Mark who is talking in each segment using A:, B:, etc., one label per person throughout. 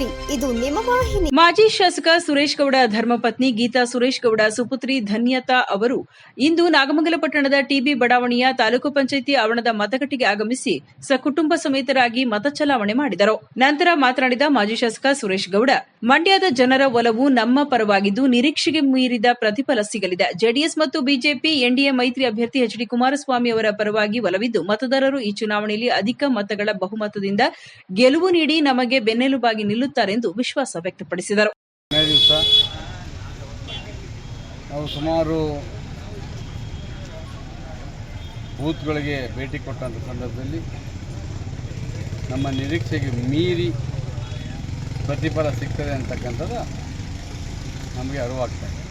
A: ನಿಮ್ಮ ವಾಹಿನಿ.
B: ಮಾಜಿ ಶಾಸಕ ಸುರೇಶ್ ಗೌಡ, ಧರ್ಮಪತ್ನಿ ಗೀತಾ ಸುರೇಶ್ ಗೌಡ, ಸುಪುತ್ರಿ ಧನ್ಯತಾ ಅವರು ಇಂದು ನಾಗಮಂಗಲ ಪಟ್ಟಣದ ಟಿಬಿ ಬಡಾವಣೆಯ ತಾಲೂಕು ಪಂಚಾಯಿತಿ ಆವರಣದ ಮತಗಟ್ಟೆಗೆ ಆಗಮಿಸಿ ಸಕುಟುಂಬ ಸಮೇತರಾಗಿ ಮತ ಚಲಾವಣೆ ಮಾಡಿದರು. ನಂತರ ಮಾತನಾಡಿದ ಮಾಜಿ ಶಾಸಕ ಸುರೇಶ್ ಗೌಡ, ಮಂಡ್ಯದ ಜನರ ಒಲವು ನಮ್ಮ ಪರವಾಗಿದ್ದು ನಿರೀಕ್ಷೆಗೆ ಮೀರಿದ ಪ್ರತಿಫಲ ಸಿಗಲಿದೆ. ಜೆಡಿಎಸ್ ಮತ್ತು ಬಿಜೆಪಿ ಎನ್ಡಿಎ ಮೈತ್ರಿ ಅಭ್ಯರ್ಥಿ ಎಚ್ ಡಿ ಕುಮಾರಸ್ವಾಮಿ ಅವರ ಪರವಾಗಿ ಒಲವಿದ್ದು ಮತದಾರರು ಈ ಚುನಾವಣೆಯಲ್ಲಿ ಅಧಿಕ ಮತಗಳ ಬಹುಮತದಿಂದ ಗೆಲುವು ನೀಡಿ ನಮಗೆ ಬೆನ್ನೆಲುಬಾಗಿ ನಿಲ್ಲುತ್ತಾರೆಂದು ವಿಶ್ವಾಸ ವ್ಯಕ್ತಪಡಿಸಿದರು.
C: ನಾವು ಸುಮಾರು ಬೂತ್ಗಳಿಗೆ ಭೇಟಿ ಕೊಟ್ಟಂಥ ಸಂದರ್ಭದಲ್ಲಿ ನಮ್ಮ ನಿರೀಕ್ಷೆಗೆ ಮೀರಿ ಪ್ರತಿಫಲ ಸಿಗ್ತದೆ ಅಂತಕ್ಕಂಥದ್ದು ನಮಗೆ ಅರಿವಾಗ್ತಾ ಇದೆ.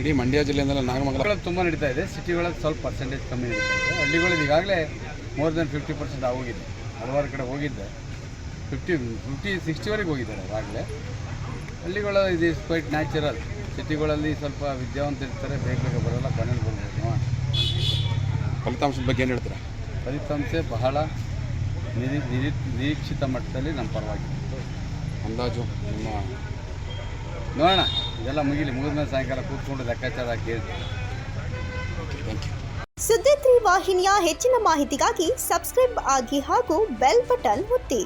D: ಇಡೀ ಮಂಡ್ಯ ಜಿಲ್ಲೆಯಿಂದಲೇ ನಾಗಮಂಗಲ
C: ತುಂಬ ನಡೀತಾ ಇದೆ. ಸಿಟಿಗಳಲ್ಲಿ ಸ್ವಲ್ಪ ಪರ್ಸೆಂಟೇಜ್ ಕಮ್ಮಿ ನಡೀತಾ ಇದೆ. ಹಳ್ಳಿಗಳಲ್ಲಿ ಈಗಾಗಲೇ ಮೋರ್ ದೆನ್ ಫಿಫ್ಟಿ ಪರ್ಸೆಂಟ್ ಆಗೋಗಿದೆ. ಹಲವಾರು ಕಡೆ ಹೋಗಿದ್ದೆ ಫಿಫ್ಟಿ ಫಿಫ್ಟಿ ಸಿಕ್ಸ್ಟಿವರೆಗೆ ಹೋಗಿದ್ದಾರೆ ಆಗಲೇ. ಹಳ್ಳಿಗಳ ಇದು ಇಸ್ ಕ್ವೈಟ್ ನ್ಯಾಚುರಲ್ ಸಿಟಿಗಳಲ್ಲಿ ಸ್ವಲ್ಪ ವಿದ್ಯಾವಂತ ಇರ್ತಾರೆ ಬೇಗ ಬೇಗ ಬರೋಲ್ಲ ಕೊನೆಯಲ್ಲಿ ಬರ್ಬೋದು
D: ಫಲಿತಾಂಶದ ಬಗ್ಗೆ ಏನು ಹೇಳ್ತೀರಾ?
C: ಫಲಿತಾಂಶ ಬಹಳ ನಿರೀ ನಿರೀ ನಿರೀಕ್ಷಿತ ಮಟ್ಟದಲ್ಲಿ ನಮ್ಮ ಪರವಾಗಿ.
D: ಅಂದಾಜು ನಿಮ್ಮ
C: ನೋಡೋಣ ಇದೆಲ್ಲ ಮುಗಿಲಿ. ಮೇಲೆ ಸಾಯಂಕಾಲ ಕೂತ್ಕೊಂಡು ಲೆಕ್ಕಾಚಾರ
D: ಯು
A: ಸುದ್ದಿ ತ್ರೀ ವಾಹಿನಿಯ ಹೆಚ್ಚಿನ ಮಾಹಿತಿಗಾಗಿ ಸಬ್ಸ್ಕ್ರೈಬ್ ಆಗಿ ಹಾಗೂ ಬೆಲ್ ಬಟನ್ ಒತ್ತಿ.